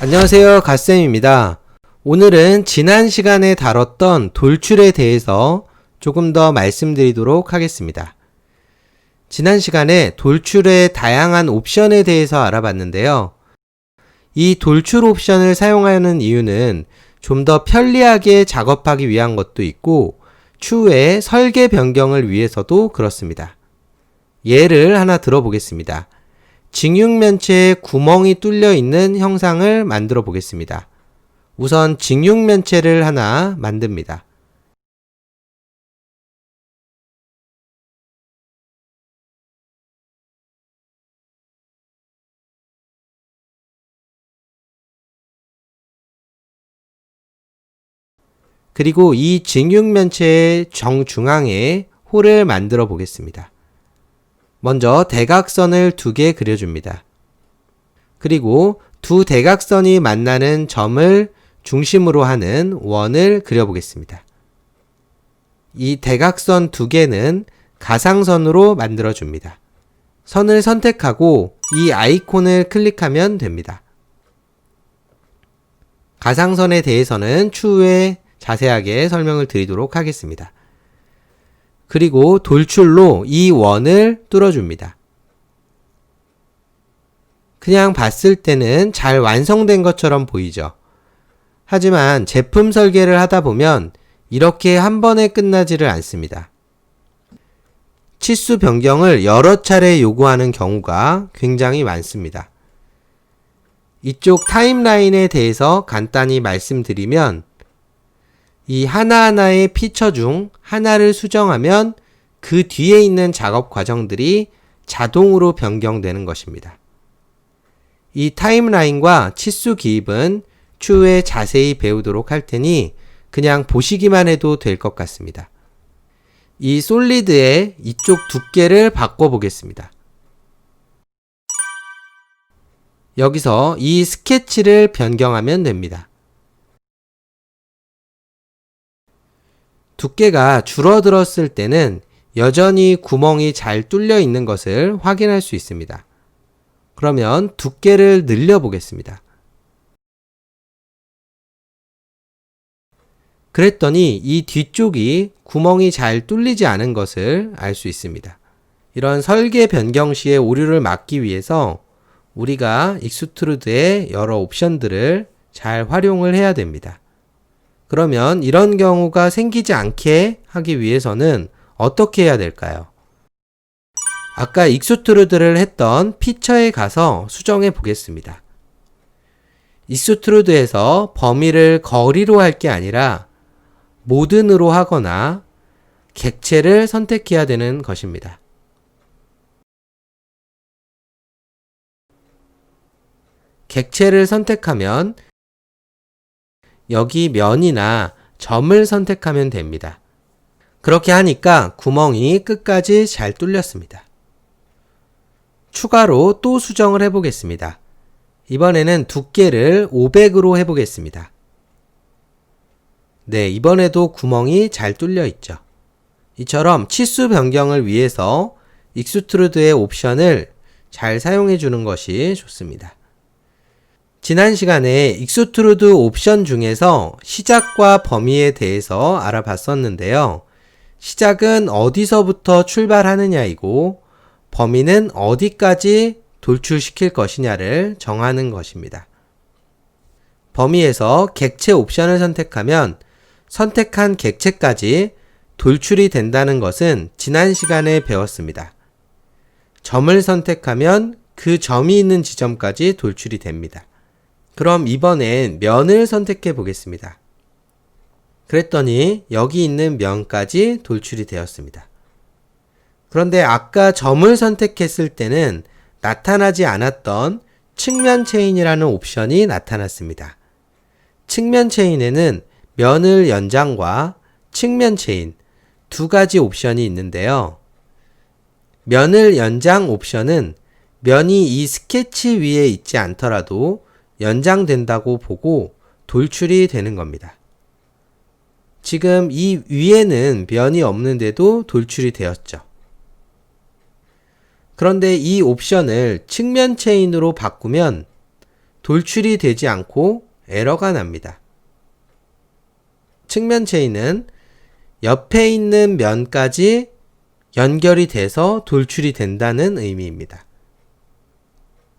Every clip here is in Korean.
안녕하세요. 갓쌤입니다. 오늘은 지난 시간에 다뤘던 돌출에 대해서 조금 더 말씀드리도록 하겠습니다. 지난 시간에 돌출의 다양한 옵션에 대해서 알아봤는데요. 이 돌출 옵션을 사용하는 이유는 좀 더 편리하게 작업하기 위한 것도 있고, 추후에 설계 변경을 위해서도 그렇습니다. 예를 하나 들어보겠습니다. 직육면체에 구멍이 뚫려 있는 형상을 만들어 보겠습니다. 우선 직육면체를 하나 만듭니다. 그리고 이 직육면체의 정중앙에 홀을 만들어 보겠습니다. 먼저 대각선을 두 개 그려줍니다. 그리고 두 대각선이 만나는 점을 중심으로 하는 원을 그려보겠습니다. 이 대각선 두 개는 가상선으로 만들어줍니다. 선을 선택하고 이 아이콘을 클릭하면 됩니다. 가상선에 대해서는 추후에 자세하게 설명을 드리도록 하겠습니다. 그리고 돌출로 이 원을 뚫어줍니다. 그냥 봤을 때는 잘 완성된 것처럼 보이죠. 하지만 제품 설계를 하다 보면 이렇게 한 번에 끝나지를 않습니다. 치수 변경을 여러 차례 요구하는 경우가 굉장히 많습니다. 이쪽 타임라인에 대해서 간단히 말씀드리면 이 하나하나의 피처 중 하나를 수정하면 그 뒤에 있는 작업 과정들이 자동으로 변경되는 것입니다. 이 타임라인과 치수 기입은 추후에 자세히 배우도록 할 테니 그냥 보시기만 해도 될 것 같습니다. 이 솔리드의 이쪽 두께를 바꿔보겠습니다. 여기서 이 스케치를 변경하면 됩니다. 두께가 줄어들었을 때는 여전히 구멍이 잘 뚫려 있는 것을 확인할 수 있습니다. 그러면 두께를 늘려 보겠습니다. 그랬더니 이 뒤쪽이 구멍이 잘 뚫리지 않은 것을 알 수 있습니다. 이런 설계 변경 시에 오류를 막기 위해서 우리가 익스트루드의 여러 옵션들을 잘 활용을 해야 됩니다. 그러면 이런 경우가 생기지 않게 하기 위해서는 어떻게 해야 될까요? 아까 익스트루드를 했던 피처에 가서 수정해 보겠습니다. 익스트루드에서 범위를 거리로 할 게 아니라 모든으로 하거나 객체를 선택해야 되는 것입니다. 객체를 선택하면 여기 면이나 점을 선택하면 됩니다. 그렇게 하니까 구멍이 끝까지 잘 뚫렸습니다. 추가로 또 수정을 해보겠습니다. 이번에는 두께를 500으로 해보겠습니다. 네, 이번에도 구멍이 잘 뚫려 있죠. 이처럼 치수 변경을 위해서 익스트루드의 옵션을 잘 사용해 주는 것이 좋습니다. 지난 시간에 익스트루드 옵션 중에서 시작과 범위에 대해서 알아봤었는데요. 시작은 어디서부터 출발하느냐이고 범위는 어디까지 돌출시킬 것이냐를 정하는 것입니다. 범위에서 객체 옵션을 선택하면 선택한 객체까지 돌출이 된다는 것은 지난 시간에 배웠습니다. 점을 선택하면 그 점이 있는 지점까지 돌출이 됩니다. 그럼 이번엔 면을 선택해 보겠습니다. 그랬더니 여기 있는 면까지 돌출이 되었습니다. 그런데 아까 점을 선택했을 때는 나타나지 않았던 측면 체인이라는 옵션이 나타났습니다. 측면 체인에는 면을 연장과 측면 체인 두 가지 옵션이 있는데요. 면을 연장 옵션은 면이 이 스케치 위에 있지 않더라도 연장된다고 보고 돌출이 되는 겁니다. 지금 이 위에는 면이 없는데도 돌출이 되었죠. 그런데 이 옵션을 측면 체인으로 바꾸면 돌출이 되지 않고 에러가 납니다. 측면 체인은 옆에 있는 면까지 연결이 돼서 돌출이 된다는 의미입니다.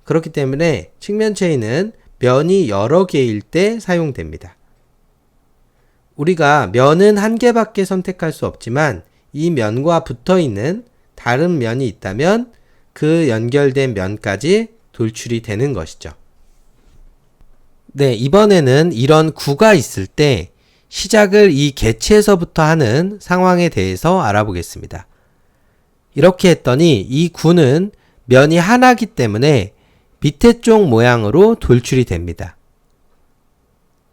그렇기 때문에 측면 체인은 면이 여러 개일 때 사용됩니다. 우리가 면은 한 개밖에 선택할 수 없지만 이 면과 붙어 있는 다른 면이 있다면 그 연결된 면까지 돌출이 되는 것이죠. 네, 이번에는 이런 구가 있을 때 시작을 이 개체에서부터 하는 상황에 대해서 알아보겠습니다. 이렇게 했더니 이 구는 면이 하나기 때문에 밑에 쪽 모양으로 돌출이 됩니다.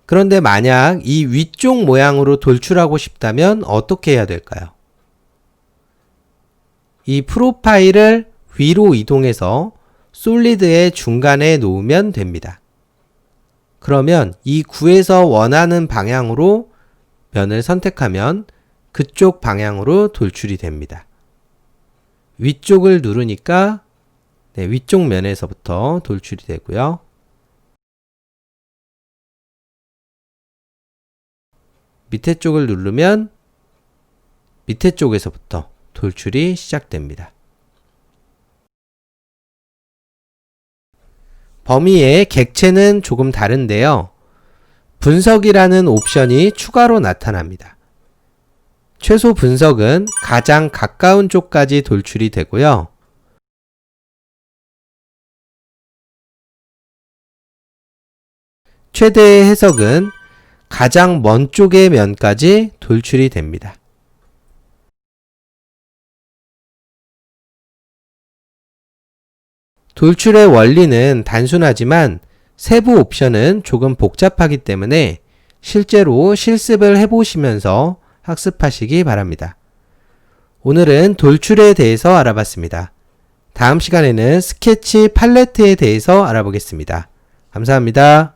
그런데 만약 이 위쪽 모양으로 돌출하고 싶다면 어떻게 해야 될까요? 이 프로파일을 위로 이동해서 솔리드의 중간에 놓으면 됩니다. 그러면 이 구에서 원하는 방향으로 면을 선택하면 그쪽 방향으로 돌출이 됩니다. 위쪽을 누르니까 네, 위쪽 면에서부터 돌출이 되고요. 밑에 쪽을 누르면 밑에 쪽에서부터 돌출이 시작됩니다. 범위의 객체는 조금 다른데요. 분석이라는 옵션이 추가로 나타납니다. 최소 분석은 가장 가까운 쪽까지 돌출이 되고요. 최대의 해석은 가장 먼 쪽의 면까지 돌출이 됩니다. 돌출의 원리는 단순하지만 세부 옵션은 조금 복잡하기 때문에 실제로 실습을 해보시면서 학습하시기 바랍니다. 오늘은 돌출에 대해서 알아봤습니다. 다음 시간에는 스케치 팔레트에 대해서 알아보겠습니다. 감사합니다.